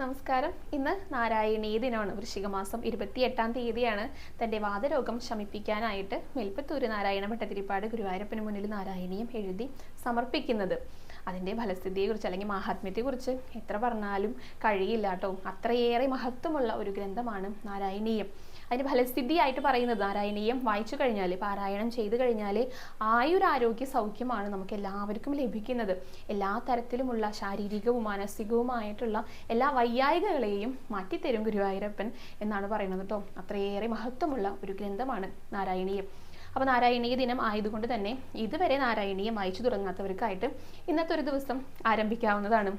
നമസ്കാരം. ഇന്ന് നാരായണീയ ദിനമാണ്. വൃശ്ചിക മാസം ഇരുപത്തിയെട്ടാം തീയതിയാണ്. തന്റെ വാദരോഗം ശമിപ്പിക്കാനായിട്ട് മെൽപ്പത്തൂര് നാരായണ ഭട്ടതിരിപ്പാട് ഗുരുവായൂരപ്പന് മുന്നിൽ നാരായണീയം എഴുതി സമർപ്പിക്കുന്നത്. അതിന്റെ ഫലസ്ഥിതിയെക്കുറിച്ച് അല്ലെങ്കിൽ മാഹാത്മ്യത്തെക്കുറിച്ച് എത്ര പറഞ്ഞാലും കഴിയില്ല കേട്ടോ. അത്രയേറെ മഹത്വമുള്ള ഒരു ഗ്രന്ഥമാണ് നാരായണീയം. അതിന് ഫലസ്ഥിതിയായിട്ട് പറയുന്നത് നാരായണീയം വായിച്ചു കഴിഞ്ഞാൽ പാരായണം ചെയ്തു കഴിഞ്ഞാൽ ആയുരാരോഗ്യ സൗഖ്യമാണ് നമുക്ക് എല്ലാവർക്കും ലഭിക്കുന്നത്. എല്ലാ തരത്തിലുമുള്ള ശാരീരികവും മാനസികവുമായിട്ടുള്ള എല്ലാ വൈയായികകളെയും മാറ്റിത്തരും ഗുരുവായൂരപ്പൻ എന്നാണ് പറയുന്നത് കേട്ടോ. അത്രയേറെ മഹത്വമുള്ള ഒരു ഗ്രന്ഥമാണ് നാരായണീയം. അപ്പോൾ നാരായണീയ ദിനം ആയതുകൊണ്ട് തന്നെ ഇതുവരെ നാരായണീയം വായിച്ചു തുടങ്ങാത്തവർക്കായിട്ട് ഇന്നത്തെ ഒരു ദിവസം ആരംഭിക്കാവുന്നതാണ്.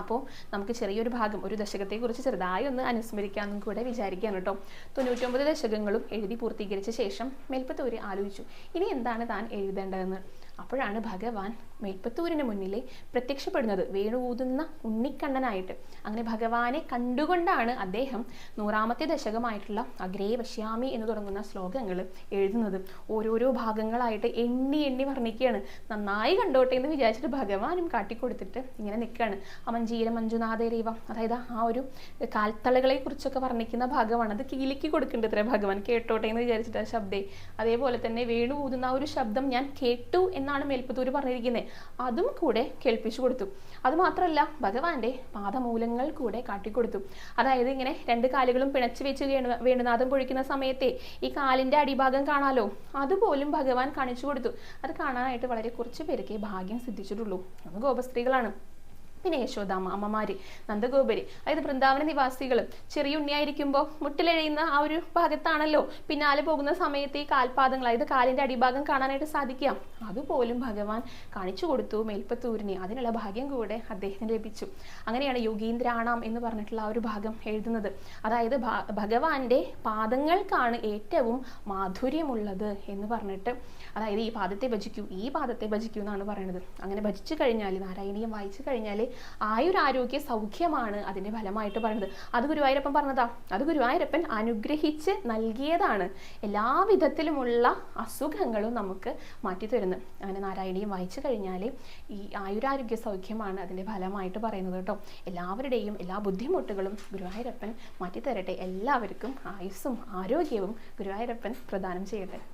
അപ്പോൾ നമുക്ക് ചെറിയൊരു ഭാഗം ഒരു ദശകത്തെക്കുറിച്ച് ചെറുതായി ഒന്ന് അനുസ്മരിക്കാമെന്നും കൂടെ വിചാരിക്കുകയാണ് കേട്ടോ. തൊണ്ണൂറ്റൊമ്പത് ദശകങ്ങളും എഴുതി പൂർത്തീകരിച്ച ശേഷം മേൽപ്പത്തൂര് ആലോചിച്ചു ഇനി എന്താണ് താൻ എഴുതേണ്ടതെന്ന്? അപ്പോഴാണ് ഭഗവാൻ മേൽപ്പത്തൂരിന് മുന്നിലെ പ്രത്യക്ഷപ്പെടുന്നത്. വേണുകൂതുന്ന ഉണ്ണിക്കണ്ണനായിട്ട്. അങ്ങനെ ഭഗവാനെ കണ്ടുകൊണ്ടാണ് അദ്ദേഹം നൂറാമത്തെ ദശകമായിട്ടുള്ള അഗ്രേ പശ്യാമി എന്ന് തുടങ്ങുന്ന ശ്ലോകങ്ങൾ എഴുതുന്നത്. ഓരോരോ ഭാഗങ്ങളായിട്ട് എണ്ണി എണ്ണി വർണിക്കുകയാണ്. നന്നായി കണ്ടോട്ടെ എന്ന് വിചാരിച്ചിട്ട് ഭഗവാനും കാട്ടിക്കൊടുത്തിട്ട് ഇങ്ങനെ നിൽക്കുകയാണ്. അമഞ്ജീര മഞ്ജുനാഥേരീവ അതായത് ആ ഒരു കാൽത്തളകളെ കുറിച്ചൊക്കെ വർണിക്കുന്ന ഭാഗമാണ്. അത് കീലിക്ക് കൊടുക്കേണ്ടത് ഭഗവാൻ. കേട്ടോട്ടെ എന്ന് വിചാരിച്ചിട്ട് ആ ശബ്ദേ. അതേപോലെ തന്നെ വേണു ഊതുന്ന ആ ഒരു ശബ്ദം ഞാൻ കേട്ടു എന്നാണ് മേൽപ്പത്തൂര് പറഞ്ഞിരിക്കുന്നത് അതും കൂടെ കേൾപ്പിച്ചു കൊടുത്തു. അതുമാത്രമല്ല ഭഗവാന്റെ പാദമൂലങ്ങൾ കൂടെ കാട്ടിക്കൊടുത്തു. അതായത് ഇങ്ങനെ രണ്ട് കാലുകളും പിണച്ചു വെച്ച് വേണു വേണുനാഥം പൊഴിക്കുന്ന സമയത്തെ ഈ കാലിന്റെ അടിഭാഗം കാണാലോ? അതുപോലും ഭഗവാൻ കാണിച്ചു കൊടുത്തു. അത് കാണാനായിട്ട് വളരെ കുറച്ച് പേർക്കേ ഭാഗ്യം സിദ്ധിച്ചിട്ടുള്ളൂ. അത് ഗോപസ്ത്രീകളാണ്. പിന്നെ യശോദാമ്മ അമ്മമാര് നന്ദഗോപരി. അതായത് വൃന്ദാവന നിവാസികളും ചെറിയ ഉണ്ണിയായിരിക്കുമ്പോൾ മുട്ടിലെഴിയുന്ന ആ ഒരു ഭാഗത്താണല്ലോ പിന്നാലെ പോകുന്ന സമയത്ത് ഈ കാൽപാദങ്ങൾ അതായത് കാലിന്റെ അടിഭാഗം കാണാനായിട്ട് സാധിക്കാം അതുപോലും ഭഗവാൻ കാണിച്ചു കൊടുത്തു മേൽപ്പത്തൂരിനെ. അതിനുള്ള ഭാഗ്യം കൂടെ അദ്ദേഹത്തിന് ലഭിച്ചു. അങ്ങനെയാണ് യോഗീന്ദ്രാണാം എന്ന് പറഞ്ഞിട്ടുള്ള ആ ഒരു ഭാഗം എഴുതുന്നത്. അതായത് ഭഗവാന്റെ പാദങ്ങൾക്കാണ് ഏറ്റവും മാധുര്യമുള്ളത് എന്ന് പറഞ്ഞിട്ട് അതായത് ഈ പാദത്തെ ഭജിക്കൂ ഈ പാദത്തെ ഭജിക്കൂ എന്നാണ് പറയുന്നത്. അങ്ങനെ ഭജിച്ചു കഴിഞ്ഞാൽ നാരായണീയം വായിച്ചു കഴിഞ്ഞാൽ ആയുരാരോഗ്യ സൗഖ്യമാണ് അതിന്റെ ഫലമായിട്ട് പറയുന്നത്. അത് ഗുരുവായൂരപ്പൻ പറഞ്ഞതാ. അത് ഗുരുവായൂരപ്പൻ അനുഗ്രഹിച്ച് നൽകിയതാണ്. എല്ലാ വിധത്തിലുമുള്ള അസുഖങ്ങളും നമുക്ക് മാറ്റിത്തരുന്നു അങ്ങനെ നാരായണീയം വായിച്ചു കഴിഞ്ഞാൽ ഈ ആയുരാരോഗ്യ സൗഖ്യമാണ് അതിന്റെ ഫലമായിട്ട് പറയുന്നത് കേട്ടോ. എല്ലാവരുടെയും എല്ലാ ബുദ്ധിമുട്ടുകളും ഗുരുവായൂരപ്പൻ മാറ്റിത്തരട്ടെ. എല്ലാവർക്കും ആയുസ്സും ആരോഗ്യവും ഗുരുവായൂരപ്പൻ പ്രദാനം ചെയ്യട്ടെ.